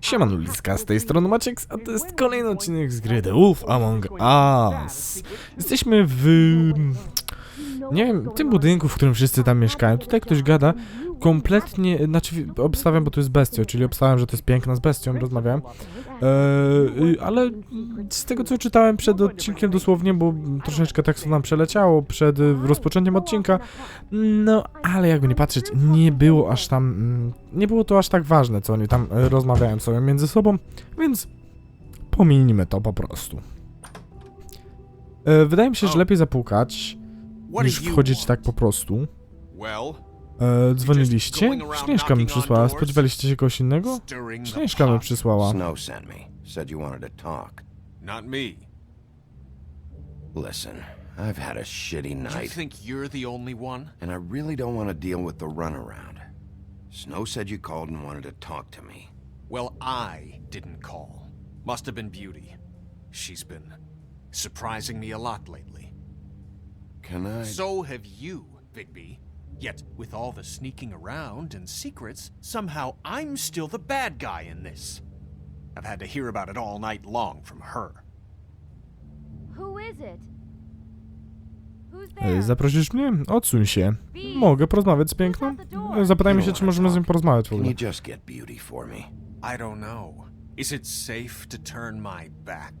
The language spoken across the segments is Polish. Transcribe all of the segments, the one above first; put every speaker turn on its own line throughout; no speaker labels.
Siema Luliska, z tej strony Maciek, a to jest kolejny odcinek z gry The Wolf Among Us. Jesteśmy w... Nie wiem, tym budynku, w którym wszyscy tam mieszkają. Tutaj ktoś gada kompletnie, znaczy obstawiam, bo to jest bestio, czyli obstawiam, że to jest piękna z bestią, rozmawiałem. Eee, ale z tego co czytałem przed odcinkiem dosłownie, bo troszeczkę tak nam przeleciało przed y, rozpoczęciem odcinka, no ale jakby nie patrzeć, nie było aż tam, mm, nie było to aż tak ważne, co oni tam y, rozmawiają sobie między sobą, więc pominijmy to po prostu. E, wydaje mi się, że lepiej zapukać, niż
you
wchodzić tak po prostu.
Well,
E, dzwoniliście? Śnieżka mi przysłała, spodziewaliście się kogoś innego?
stirring the
Śnieżka mi
pot.
przysłała.
Snow sent me. Said you wanted to talk.
Not me.
Listen, I've had a shitty
You
night,
think you're the only one?
and I really don't want to deal with the runaround. Snow said you called and wanted to talk to me.
Well, I didn't call. Must have been Beauty. She's been surprising me a lot lately.
Can I?
So have you, Bigby. Yet, with all the sneaking around and secrets, somehow I'm still the bad guy in this. I've had to hear about it all night long from her.
Who is it? Who's
E,
there?
Zaprosisz mnie? Odsuń się. Mogę porozmawiać z piękną? Zapytajmy się, czy możemy z nią porozmawiać w
Can
ogóle.
you just get beauty for me?
I don't know. Is it safe to turn my back?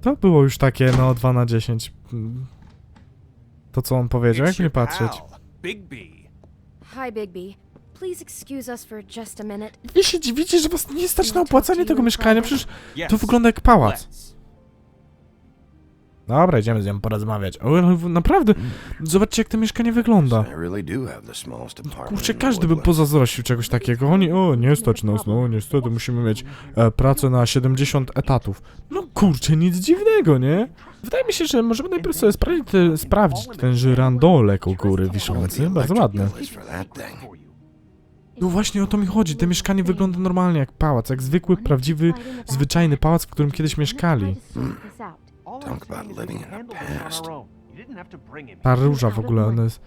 To było już takie, no, 2 na 10. Mm. To, co on powiedział, jak nie patrzeć.
Hi, Bigby. Please excuse us for just a minute.
Wy się dziwicie, że was nie stać na opłacanie tego mieszkania, przecież to wygląda jak pałac. Dobra, idziemy z nią porozmawiać. O, no, naprawdę, zobaczcie jak to mieszkanie wygląda.
I really do have the smallest apartment
Kurczę,
in
każdy by pozazdrościł czegoś takiego. Oni, o, nie stać nas, no niestety musimy mieć e, pracę na 70 etatów. No kurczę, nic dziwnego, nie? Wydaje mi się, że możemy najpierw sobie sprawdzić, te, sprawdzić ten żyrandolek u góry wiszący. Bardzo ładny.
Place for that thing.
No właśnie o to mi chodzi. To mieszkanie wygląda normalnie jak pałac, jak zwykły, prawdziwy, zwyczajny pałac, w którym kiedyś mieszkali.
Talk about living in the past.
Ta róża w ogóle, ona jest...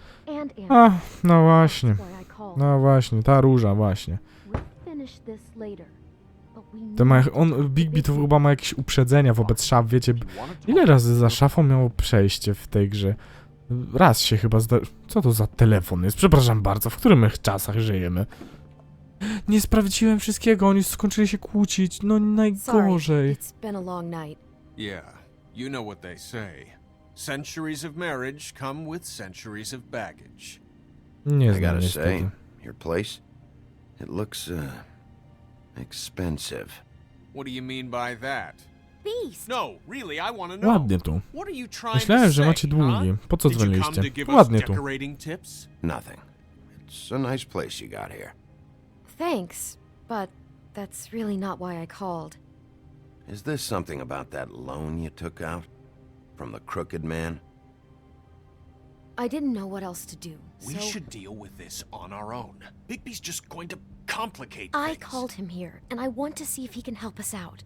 A, no właśnie. No właśnie, ta róża właśnie. To ma, on,
to
Big B to chyba ma jakieś uprzedzenia wobec szaf, wiecie. Ile razy za szafą miało przejście w tej grze? Raz się chyba zda... Co to za telefon jest? Przepraszam bardzo, w których my czasach żyjemy? Nie sprawdziłem wszystkiego, oni skończyli się kłócić, no najgorzej.
Yeah, you know what they say. Centuries of marriage come with centuries of baggage.
Nie
I gotta say, your place, it looks, uh, expensive.
What do you mean by that?
Beast!
No, really, I want to know.
Ładnie tu.
What are you trying
Myślałem,
to
że
say,
macie długi.
huh?
Po co
you come
dzwoniliście?
to give us
Ładnie tu.
decorating tips?
Nothing. It's a nice place you got here.
Thanks, but that's really not why I called.
Is this something about that loan you took out? From the crooked man?
I didn't know what else to do,
We
so
should deal with this on our own. Bigby's just going to complicate
I
things.
called him here, and I want to see if he can help us out.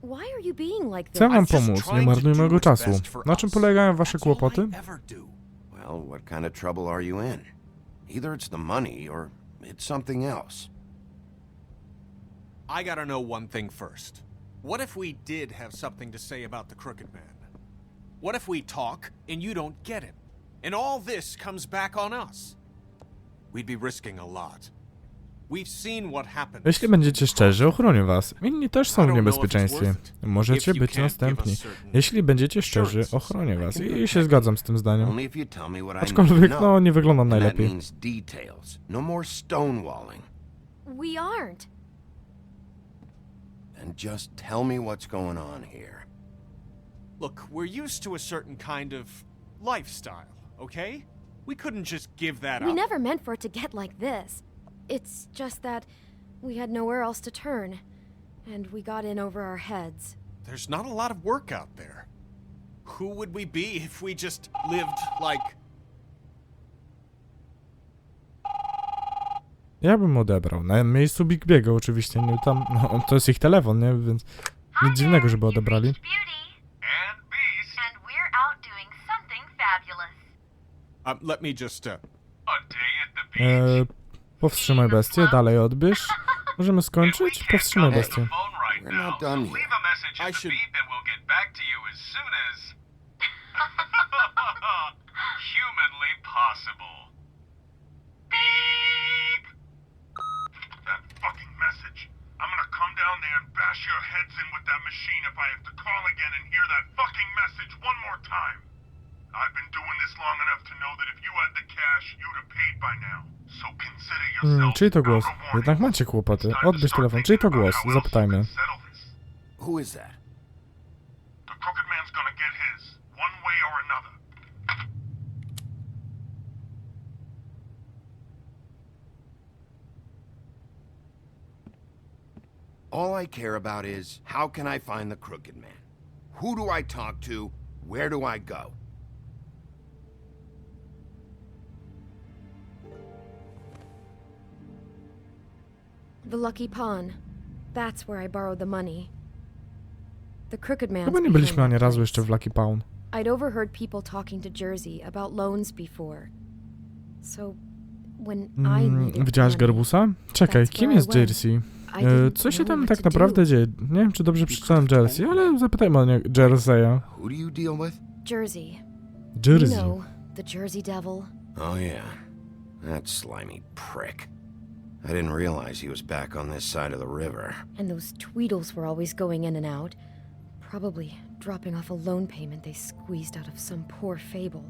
Why are you being like
Chcę
this?
wam
I'm
pomóc, nie
trying to
marnujmy
do
mego czasu.
best for
Na czym
us.
polegają wasze
That's all I
kłopoty?
ever do.
Well, what kind of trouble are you in? Either it's the money or it's something else.
I gotta know one thing first. What if we did have something to say about the Crooked Man? What if we talk and you don't get him? And all this comes back on us? We'd be risking a lot. We've seen what happens.
Jeśli będziecie szczerzy, ochronię was. Inni też są w niebezpieczeństwie. Możecie być następni. Jeśli będziecie szczerzy, ochronię was. I się zgadzam z tym zdaniem. Aczkolwiek,
to
no, nie wyglądam najlepiej.
means details. No more stonewalling.
We aren't.
And just tell me what's going on here.
Look, we're used to a certain kind of lifestyle, okay? We couldn't just give that
We
up.
We never meant for it to get like this. It's just that we had nowhere else to turn, and we got in over our heads.
There's not a lot of work out there. Who would we be if we just lived like
Ja bym odebrał. Na miejscu Big Biego oczywiście. Nie, tam, no, to jest ich telefon, nie? Więc nic dziwnego, żeby odebrali.
Beauty and Beast, and we're out doing something fabulous.
um, let me just uh.
E, powstrzymaj bestię, dalej odbierz. Możemy skończyć? Powstrzymaj bestię.
We're not done
Leave
yet.
a message
I
at the
should-
beep and we'll get back to you as soon as humanly possible. Down there and bash your heads in with that machine if I have to call again and hear that fucking message one more time. I've been doing this long enough to know that if you had the cash, you'd have paid by now. So consider yourself
Hmm, czyj to głos?
out of.
Jednak macie kłopoty.
It's to
Odbierz
start
telefon. Czyj to
thinking about
głos?
how else you
Zapytajmy.
can settle this.
Who is that?
The crooked man's gonna get his, one way or another.
All I care about is how can I find the Crooked Man? Who do I talk to? Where do I go?
The Lucky Pawn. That's where I borrowed the money. The Crooked Man.
Chyba nie byliśmy ani
that
razu jeszcze w Lucky Pound.
I'd overheard people talking to Jersey about loans before. So, when I
Mm,
needed
widziałaś
money,
Garbusa? Czekaj, kim
where I
jest
went.
Jersey?
I
E, co się tam tak naprawdę dzieje? Nie wiem, czy dobrze przeczytałem Jersey, ale zapytajmy o nie Jerseya.
Who do you deal with?
Jersey.
Jersey.
You know, the Jersey Devil.
Oh, yeah. That slimy prick. I didn't realize he was back on this side of the river.
And those Tweedles were always going in and out. Probably dropping off a loan payment they squeezed out of some poor fable.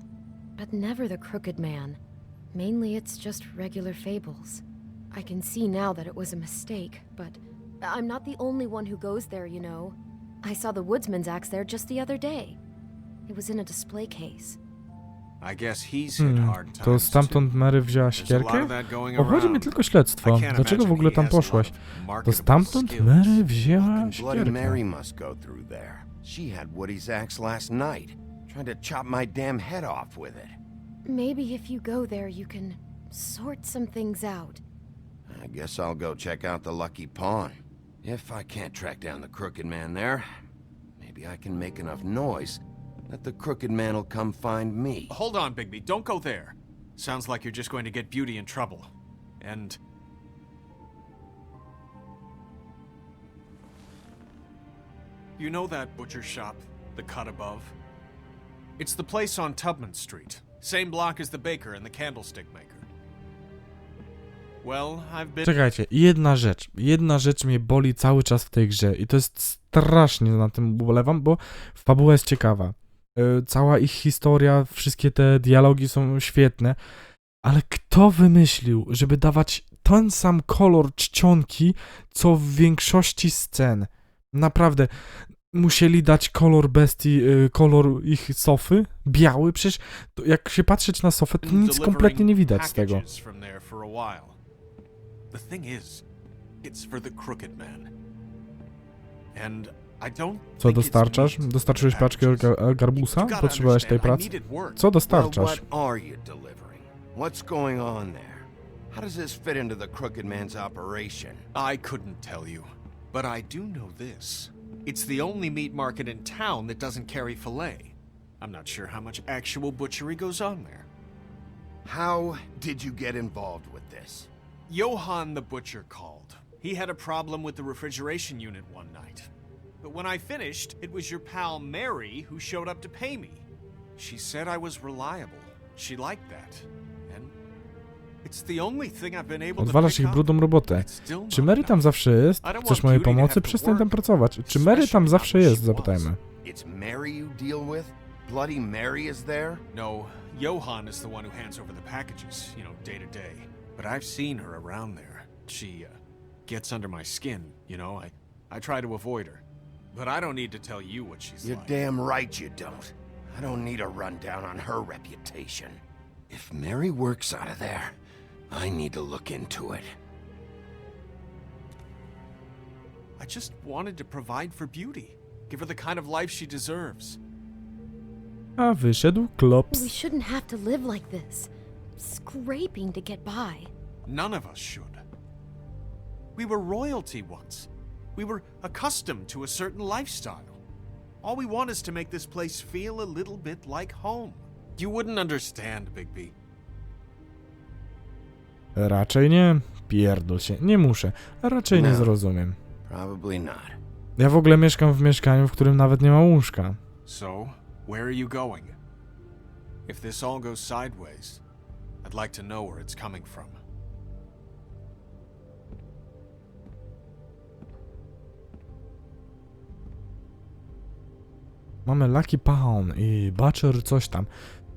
But never the Crooked Man. Mainly it's just regular fables. I can see now that it was a mistake, but I'm not the only one who goes there, you know. I saw the woodsman's axe there just the other day. It was in a display case.
I guess he's hit
Hmm,
hard
to
times,
stamtąd Mary wzięła
too. There's a lot
siekierkę?
of that going
Obchodzi mnie tylko śledztwo. Dlaczego w ogóle tam
has a lot
poszłaś? To
marketable
stamtąd. Mary wzięła
Fucking Bloody Mary must go through there. She had Woody's axe last night. Tried to chop my damn head off with it.
Maybe if you go there, you can sort some things out.
I guess I'll go check out the Lucky Pawn. If I can't track down the Crooked Man there, maybe I can make enough noise that the Crooked Man will come find me.
Hold on, Bigby. Don't go there. Sounds like you're just going to get Beauty in trouble. And. You know that butcher shop, the cut above? It's the place on Tubman Street. Same block as the baker and the candlestick maker.
Czekajcie, jedna rzecz. Jedna rzecz mnie boli cały czas w tej grze i to jest strasznie na tym ubolewam, bo fabuła jest ciekawa. E, Cała ich historia, wszystkie te dialogi są świetne, ale kto wymyślił, żeby dawać ten sam kolor czcionki, co w większości scen? Naprawdę, musieli dać kolor bestii, e, kolor ich sofy, biały, przecież jak się patrzeć na sofę, to nic kompletnie nie widać z tego.
The thing is, it's for the crooked man. And I don't
Co dostarczasz? Dostarczyłeś paczkę garbusa? Potrzebowałeś tej pracy? Co dostarczasz?
what are you delivering? What's going on there? How does this fit into the Crooked Man's operation?
I couldn't tell you, but I do know this. It's the only meat market in town that doesn't carry filet. I'm not sure how much actual butchery goes on there.
How did you get involved with this?
Johann the butcher called. He had a problem with the refrigeration unit one night. But when I finished, it was your pal Mary who showed up to pay me. She said I was reliable. She liked that. And it's the only thing I've been able to
Odwalasz
pick
ich
up.
brudną robotę.
It's still
Czy
not
Mary tam
enough.
zawsze jest? Chcesz mojej pomocy? Przestań tam pracować. Czy Mary tam zawsze jest? Zapytajmy.
It's Mary you deal with? Bloody Mary is there?
No, Johann is the one who hands over the packages, you know, day to day. But I've seen her around there. She uh, gets under my skin, you know. I, I try to avoid her. But I don't need to tell you what she's
You're
like.
damn right you don't. I don't need a rundown on her reputation. If Mary works out of there, I need to look into it.
I just wanted to provide for Beauty. Give her the kind of life she deserves.
A wyszedł
We shouldn't have to live like this, scraping to get by.
None of us should. We were royalty once. We were accustomed to a certain lifestyle. All we want is to make this place feel a little bit like home. You wouldn't understand, Bigby.
Raczej nie. pierdol się, nie muszę, a raczej nie
No.
zrozumiem.
Probably not.
Ja w ogóle mieszkam w mieszkaniu, w którym nawet nie ma łóżka.
So, where are you going? If this all goes sideways, I'd like to know where it's coming from.
Mamy Lucky Pound i Butcher coś tam.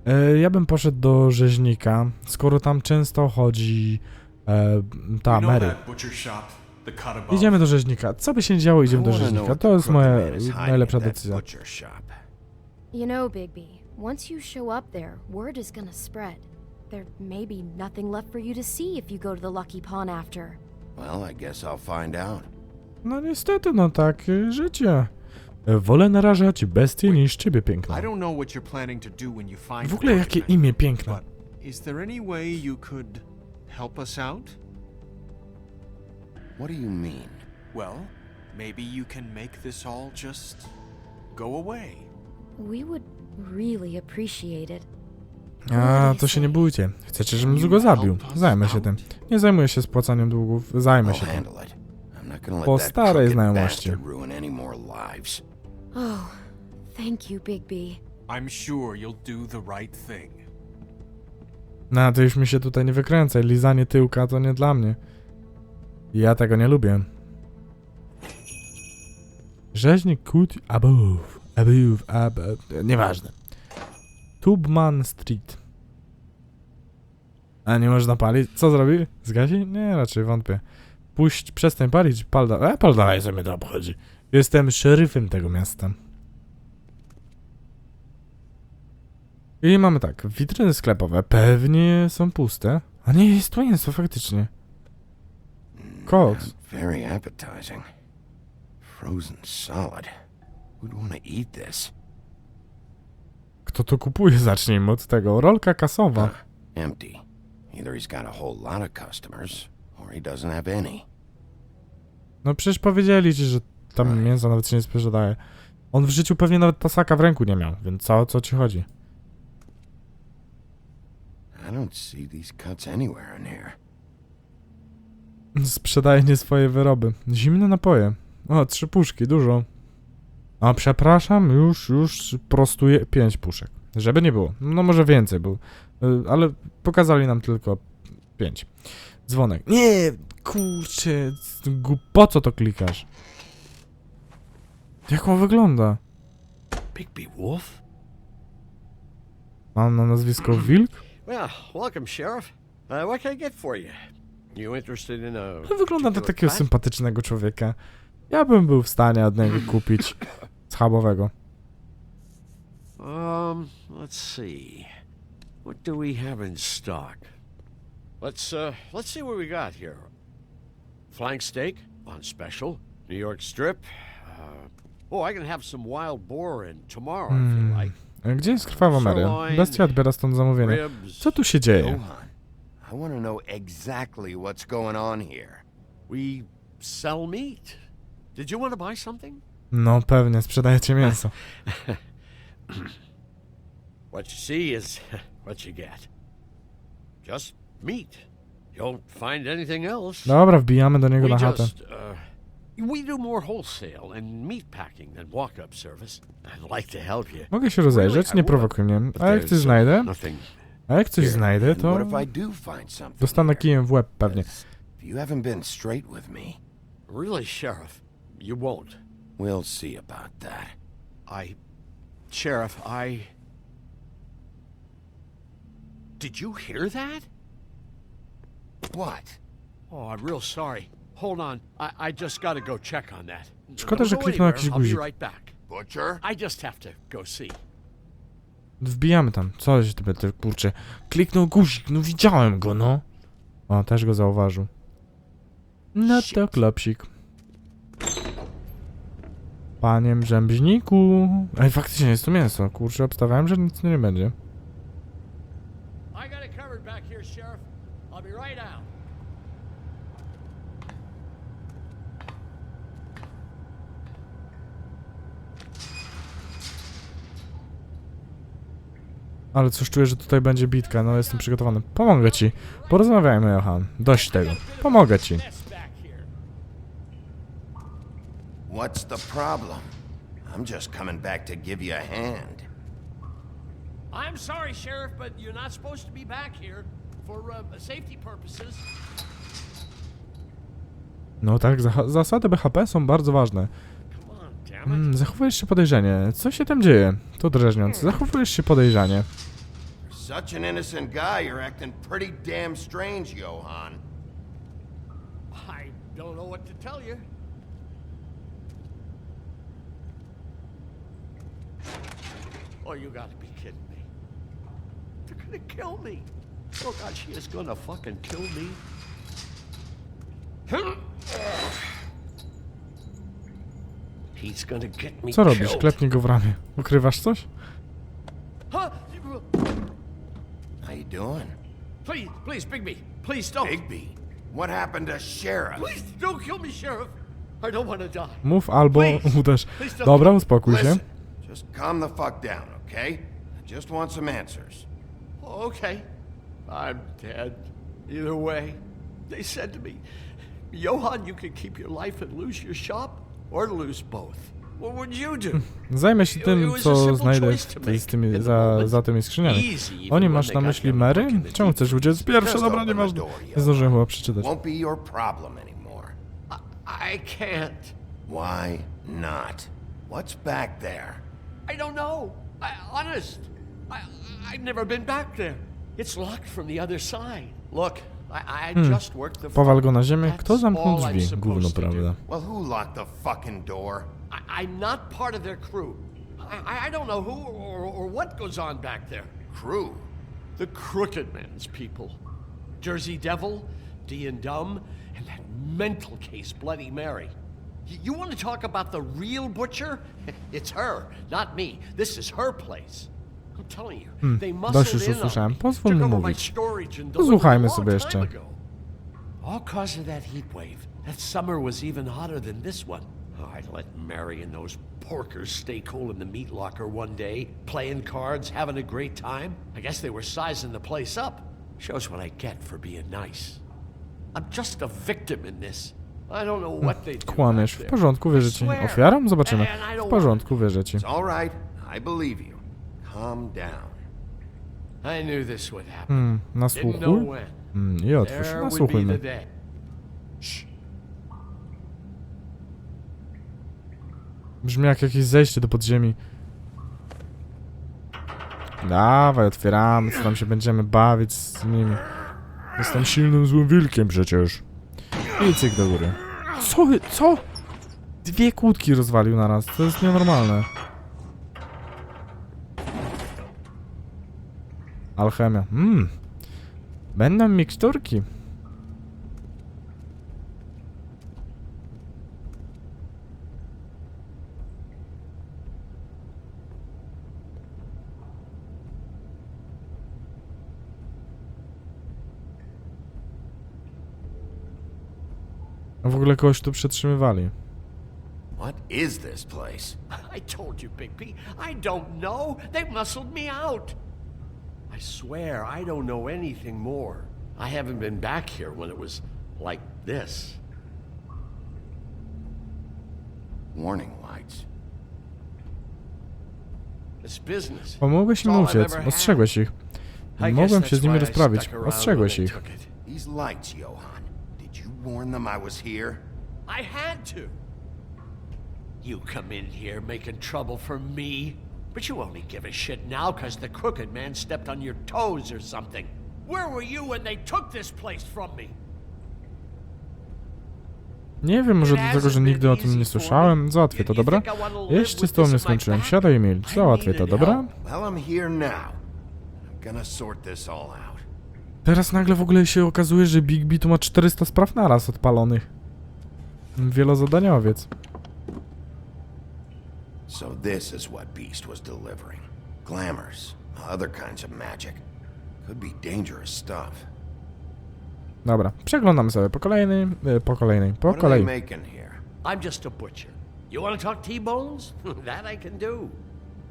E, ja bym poszedł do rzeźnika, skoro tam często chodzi e, ta Mary. Idziemy do rzeźnika. Co by się działo, idziemy do rzeźnika. To jest moja najlepsza decyzja.
You know, Bigby, once you show up there, word is gonna spread. There may be nothing left for you to see if you go to the Lucky Pawn after.
Well, I guess I'll find out.
No niestety, no tak, życie. Wolę narażać bestie niż ciebie piękna.
I don't know what you're planning to do when you find
W ogóle jakie imię piękne.
But is there any way you could help us out?
What do you mean?
Well, maybe you can make this all just go away.
We would really appreciate it.
A, to się nie bójcie. Chcecie, żebym go zabił. Zajmę się tym. Nie zajmuję się spłacaniem długów, zajmę się tym. Po starej znajomości.
Oh, thank you, Bigby.
I'm sure you'll do the right thing.
No, to już mi się tutaj nie wykręcaj. Lizanie tyłka to nie dla mnie. Ja tego nie lubię. Rzeźnik Kut Above. Above, above. Nieważne. Tubman Street. A nie można palić? Co zrobi? Zgasi? Nie, raczej wątpię. Puść, przestań palić, pal dalej. E, pal dalej, co mnie to obchodzi. Jestem szeryfem tego miasta. I mamy tak, witryny sklepowe pewnie są puste. A nie, jest tu mięso faktycznie.
Appetizing. Frozen solid. Who'd want to eat this?
Kto to kupuje? Zacznijmy od tego. Rolka kasowa.
Empty. Either he's got a whole lot of customers, or he doesn't have any.
No przecież powiedzieli ci, że tam mięso nawet się nie sprzedaje. On w życiu pewnie nawet tasaka w ręku nie miał, więc co, o co ci chodzi?
I don't see these cuts anywhere in here.
Sprzedaje nie swoje wyroby. Zimne napoje. O, trzy puszki, dużo. A przepraszam, już, już prostuję pięć puszek. Żeby nie było. No może więcej był. Ale pokazali nam tylko pięć. Dzwonek. Nie, kurczę. Po co to klikasz? Jak on wygląda?
Bigby Wolf?
Mam na nazwisko Wilk?
Well, welcome, Sheriff. Uh, what can I get for you? You interested in a.
No, Wygląda
particular
takiego sympatycznego człowieka. Ja bym był w stanie od niego kupić schabowego.
Um, let's see. What do we have in stock? Let's uh, let's see what we got here. Flank steak on special, New York strip. Uh, oh, I can have some wild boar in tomorrow if you
Hmm.
like.
Gdzie jest krwawa Mary? Bestia odbiera stąd zamówienie. Co tu się dzieje?
Johan, I want to know exactly what's going on here.
We sell meat. Did you want to buy something?
No pewnie, sprzedajecie mięso.
What you see is what you get. Just meat. You don't find anything else.
Dobra, wbijamy do niego
we
na chatę.
just uh, we do more wholesale and meat packing than walk-up service. I'd like to help you.
Mogę się rozejrzeć? Nie prowokuj mnie.
But
A jak coś
uh,
znajdę?
Nothing.
A jak coś znajdę,
and
to
What if I do find something?
dostanę
here?
kijem w łeb pewnie.
If you haven't been straight with me,
Really, sheriff, you won't.
We'll see about that.
I, sheriff, I. Did you hear that?
What?
Oh, I'm real sorry. Hold on. I, I just gotta go check on that.
Szkoda, że kliknął jakiś
I'll be
guzik.
right back.
Butcher?
I just have to go see.
Wbijamy tam. Co się tobie, ty kurczę. Kliknął guzik, no widziałem go, no. O, też go zauważył. No to
Shit.
Klopsik. Panie Brzębźniku. Ej, faktycznie jest tu mięso. Kurczę, obstawiałem, że nic nie będzie. Ale coś czuję, że tutaj będzie bitka, no jestem przygotowany. Pomogę ci. Porozmawiajmy, Johan. Dość tego. Pomogę ci.
What's the problem? I'm just coming back to give you a hand.
I'm sorry, Sheriff, but you're not supposed to be back here for uh, safety purposes.
No tak, zasady BHP są bardzo ważne.
Come on, damn it.
Mm, zachowujesz się podejrzanie. Co się tam dzieje? To drażniące. Zachowujesz się podejrzanie.
Such an innocent guy, you're acting pretty damn strange, Johan.
I don't know what to tell you. Oh, you gotta be kidding me. They're gonna kill me. Oh, God, she is gonna fucking kill me. He's gonna get me
Co robisz?
killed.
Klepnij go w ramię. Ukrywasz coś?
Huh?
How you doing?
Please, please, Bigby, please don't.
Bigby, what happened to Sheriff?
Please don't kill me, Sheriff. I don't want to die.
Mów albo
Please.
uderz. Dobra, uspokój się.
Listen, just calm the fuck down, okay? I just want some answers.
Okay. I'm dead. Either way. They said to me, Johan, you can keep your life and lose your shop, or lose both. What would you do?
Zajmę się
It
tym, co
simple
znajdę
to
w tej, z
make
tymi,
in the
za,
moment.
za tymi skrzyniami.
Easy, even
Oni
when
masz
they
na myśli Mary?
back in the
Czemu chcesz uciec? Pierwsze,
Just
dobra,
open
nie
the
ważne. Nie zdążyłem chyba przeczytać.
Won't be your problem anymore.
I, I can't.
Why not? What's back there?
I don't know. I, honest. I, I've never been back there. It's locked from the other side. Look, I, I hmm. just worked the
Powal
front.
go na ziemię. Kto
That's
zamknął
all I'm
drzwi?
supposed
Gówno,
to do.
prawda?
Well, who locked the fucking door?
I, I'm not part of their crew. I, I don't know who or, or what goes on back there.
Crew.
The Crooked Man's people. Jersey Devil, D and Dumb, and that mental case, Bloody Mary. You want to talk about the real butcher? It's her, not me. This is her place. I'm telling you, they
dość
muscled
już
in on
usłyszałem. Pozwól
took
mu
over my
mówić.
storage and
Posłuchajmy sobie jeszcze.
time ago. All cause of that heat wave. That summer was even hotter than this one. Oh, I'd let Mary and those porkers stay cool in the meat locker one day, playing cards, having a great time. I guess they were sizing the place up. Shows what I get for being nice. I'm just a victim in this. I don't know what they do.
Kłamiesz. W porządku, wierzę ci. Ofiarą? Zobaczymy.
And I
W
don't
porządku, wierzę ci.
It's all right. I believe you. Calm down.
I knew this would happen.
Mm,
Didn't know
nasłuchuj.
when.
Mm, I otwórz.
There would be
Nasłuchujmy.
the day.
Brzmi jak jakieś zejście do podziemi. Dawaj, otwieramy, co tam się będziemy bawić z nimi. Jestem silnym, złym wilkiem przecież. I cyk do góry. Co? Co? Dwie kłódki rozwalił naraz, to jest nienormalne. Alchemia. Mmm. Będą miksturki. Ogóle kogoś tu przetrzymywali.
What is this place?
I told you, Bigby. I don't know. They muscled me out. I swear I don't know anything more. I haven't been back here when it was like this.
Warning lights.
This business.
Pomogłeś im uciec, ostrzegłeś ich. Mogłem się z nimi rozprawić, ostrzegłeś ich.
These lights, Johan. Did you warn them I was here?
I had to. You come in here making trouble for me, but you only give a shit now because the crooked man stepped on your toes or something. Where were you when they took this place from me?
Nie wiem, może dlatego, że nigdy o tym nie słyszałem. Załatwię to, dobra? Jeszcze z tobą nie skończyłem. Siadaj i milcz. Załatwię to, dobra?
Well, I'm here now. I'm gonna sort this all out.
Teraz nagle w ogóle się okazuje, że Big B tu ma 400 spraw naraz odpalonych. Wielozadaniowiec.
So this is what Beast was delivering. Glamours, other kinds of magic. Could be dangerous stuff.
Dobra, przeglądamy sobie po kolejnej, e, po kolejnej, po
What are they
kolei.
making here?
I'm just a butcher. You want to talk T-bones? that I can do.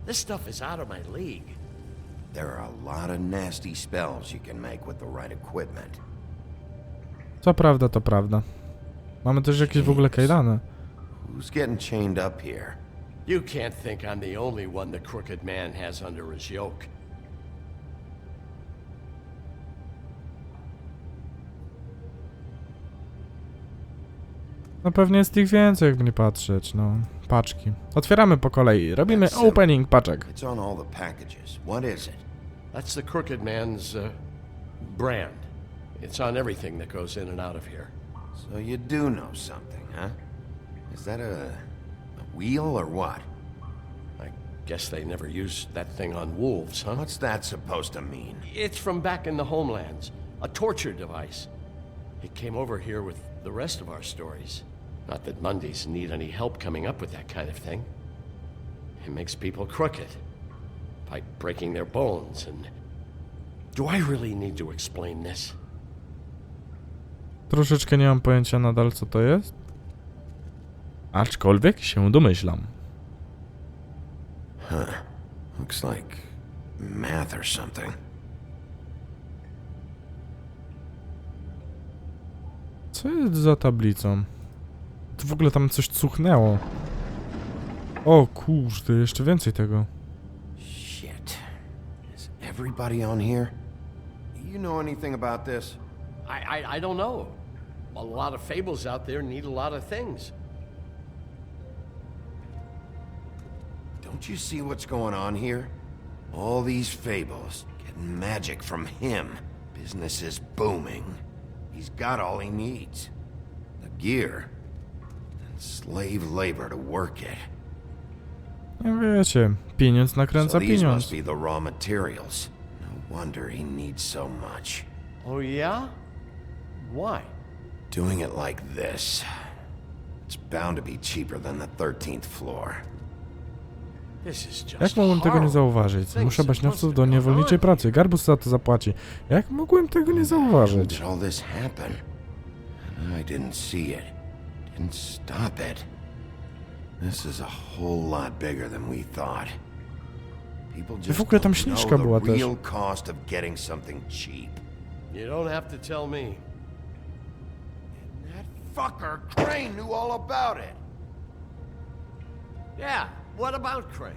This stuff is out of my league.
There are a lot of nasty spells you can make with the right equipment.
Co prawda, to prawda. Mamy też jakieś w ogóle kajdany.
Who's getting chained up here?
You can't think I'm the only one the Crooked Man has under his yoke.
No pewnie jest ich więcej, jakby nie patrzeć, no. Paczki. Otwieramy po kolei. Robimy opening paczek.
It's on all the packages. What is it?
That's the Crooked Man's uh, brand. It's on everything that goes in and out of here.
So you do know something, huh? Is that a, a wheel or what?
I guess they never used that thing on wolves, huh?
What's that supposed to mean?
It's from back in the homelands, a torture device. It came over here with the rest of our stories. Not that Mondays need any help coming up with that kind of thing. It makes people crooked by breaking their bones and. Do I really need to explain this?
Troszeczkę nie mam pojęcia nadal, co to jest. Aczkolwiek się domyślam. Huh.
Looks like math or something.
Co jest za tablicą? W ogóle tam coś cuchnęło. O kurde, jeszcze więcej tego.
Shit. Is everybody on here? You know anything about this?
I, I, I don't know. A lot of fables out there need a lot of things.
Don't you see what's going on here? All these fables, getting magic from him. Business is booming. He's got all he needs. The gear. Slave labor to work it.
No wiecie, pieniądz nakręca
so these
pieniądz.
must be the raw materials. No wonder he needs so much.
Oh, yeah? Why?
Doing it like this. It's bound to be cheaper than the 13th floor.
This is just
Jak mogłem tego nie
horrible.
zauważyć? Zmusza baśniowców do niewolniczej pracy. Garbus za to zapłaci. Jak mogłem tego nie
How
zauważyć?
did all this happen? I didn't see it. Didn't stop it. This is a whole lot bigger than we thought. People just
w ogóle tam
don't know the
była też.
real cost of getting something cheap.
You don't have to tell me.
And That fucker Crane knew all about it.
Yeah, what about Crane?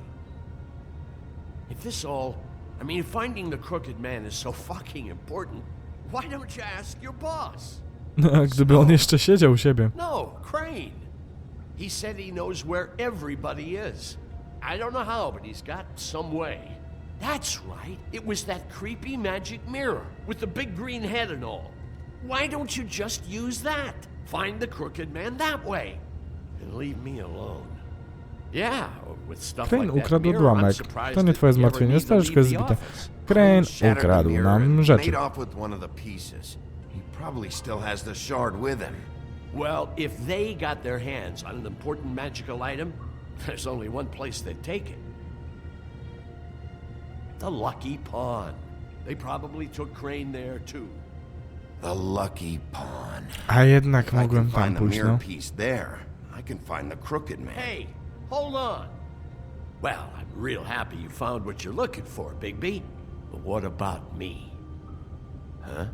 If this all. I mean, finding the crooked man is so fucking important, why don't you ask your boss?
No, gdyby on jeszcze siedział u siebie.
No, Crane. He said he knows where everybody is. I don't know how, but he's got some way. That's right. It was that creepy magic mirror with the big green head and all. Why don't you just use that? Find the crooked man that way. And leave me alone. Yeah, with stuff
Crane
like that
ukradł
mirror, I'm
odłamek.
surprised
To nie
that
twoje
you ever
zmartwienie,
need to
staruszko jest
leave the
zbite.
office.
Crane
Shattered the
ukradł
mirror
nam
and
rzeczy.
Made off with one of the pieces. He probably still has the shard with him.
Well, if they got their hands on an important magical item, there's only one place they'd take it. The Lucky Pawn. They probably took Crane there too.
The lucky pawn.
A jednak
If I can
mogłem tam
find the
pójść,
mirror
no.
piece there, I can find the crooked man.
Hey, hold on. Well, I'm real happy you found what you're looking for, Bigby. But what about me? Huh?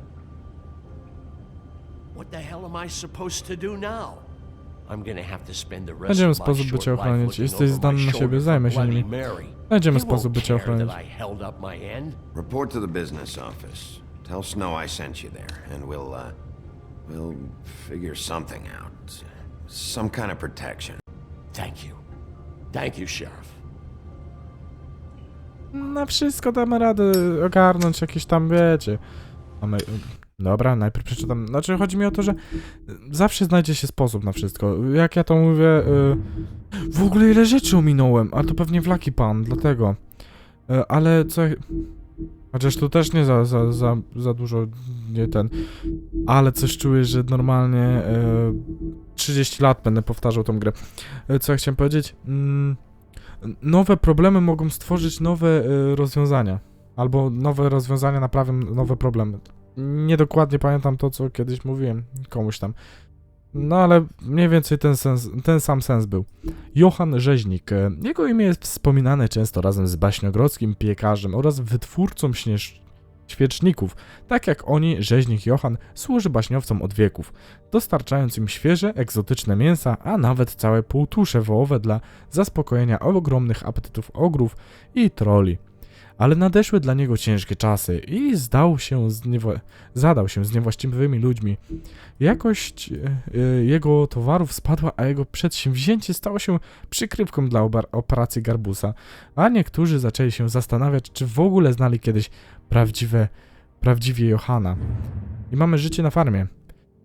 What the hell am I supposed to do now? I'm gonna have to spend the rest of my
sposób, by
short
cię
life
ochronić.
looking
Jesteś
over
na siebie,
shoulder
zajmę się
Bloody
nimi.
Mary.
Znajdziemy
He
sposób, by cię
care that
ochronić.
I held up my end.
Report to the business office. Tell Snow I sent you there, and we'll, uh, we'll figure something out. Some kind of protection.
Thank you. Thank you, Sheriff.
Na wszystko damy radę ogarnąć jakieś tam, wiecie. Mamy... Dobra, najpierw przeczytam. Znaczy, chodzi mi o to, że zawsze znajdzie się sposób na wszystko. Jak ja to mówię... y, W ogóle ile rzeczy ominąłem, a to pewnie w Lucky Pan, dlatego. Y, Ale co... Chociaż tu też nie za, za, za, za dużo, nie ten. Ale coś czuję, że normalnie y, 30 lat będę powtarzał tą grę. Y, Co ja chciałem powiedzieć? Mm, nowe problemy mogą stworzyć nowe y, rozwiązania. Albo nowe rozwiązania naprawią nowe problemy. Niedokładnie pamiętam to, co kiedyś mówiłem komuś tam. No ale mniej więcej ten, sens, ten sam sens był. Johann Rzeźnik. E, Jego imię jest wspominane często razem z baśniogrodzkim piekarzem oraz wytwórcą śnież... świeczników. Tak jak oni, rzeźnik Johann służy baśniowcom od wieków, dostarczając im świeże, egzotyczne mięsa, a nawet całe półtusze wołowe dla zaspokojenia ogromnych apetytów ogrów i troli. Ale nadeszły dla niego ciężkie czasy i zdał się z niewo- zadał się z niewłaściwymi ludźmi. Jakość e, e, jego towarów spadła, a jego przedsięwzięcie stało się przykrywką dla operacji Garbusa, a niektórzy zaczęli się zastanawiać, czy w ogóle znali kiedyś prawdziwe, prawdziwie Johana. I mamy życie na farmie.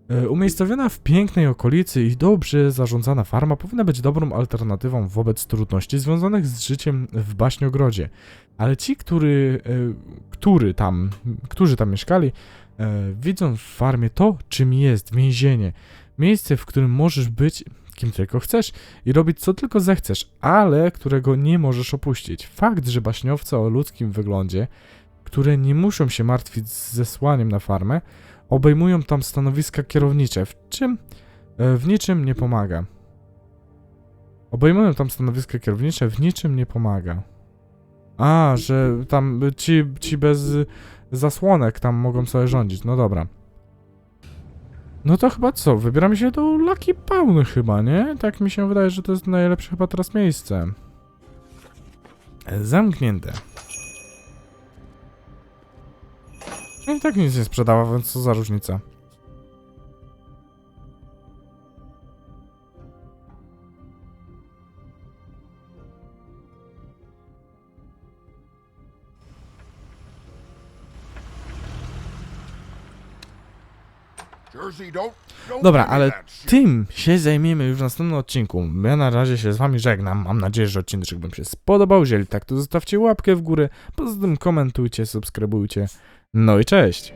E, Umiejscowiona w pięknej okolicy i dobrze zarządzana farma powinna być dobrą alternatywą wobec trudności związanych z życiem w baśniogrodzie. Ale ci, który, e, który tam, którzy tam mieszkali, e, widzą w farmie to, czym jest więzienie. Miejsce, w którym możesz być kim tylko chcesz i robić co tylko zechcesz, ale którego nie możesz opuścić. Fakt, że baśniowce o ludzkim wyglądzie, które nie muszą się martwić z zesłaniem na farmę, obejmują tam stanowiska kierownicze, w czym e, w niczym nie pomaga. Obejmują tam stanowiska kierownicze, w niczym nie pomaga. A, że tam ci, ci bez zasłonek tam mogą sobie rządzić. No dobra. No to chyba co? Wybieramy się do Lucky Pauny chyba, nie? Tak mi się wydaje, że to jest najlepsze chyba teraz miejsce. E, Zamknięte. No i tak nic nie sprzedała, więc co za różnica. Dobra, ale tym się zajmiemy już w następnym odcinku. Ja na razie się z wami żegnam. Mam nadzieję, że odcinek wam się spodobał. Jeżeli tak, to zostawcie łapkę w górę. Poza tym komentujcie, subskrybujcie. No i cześć!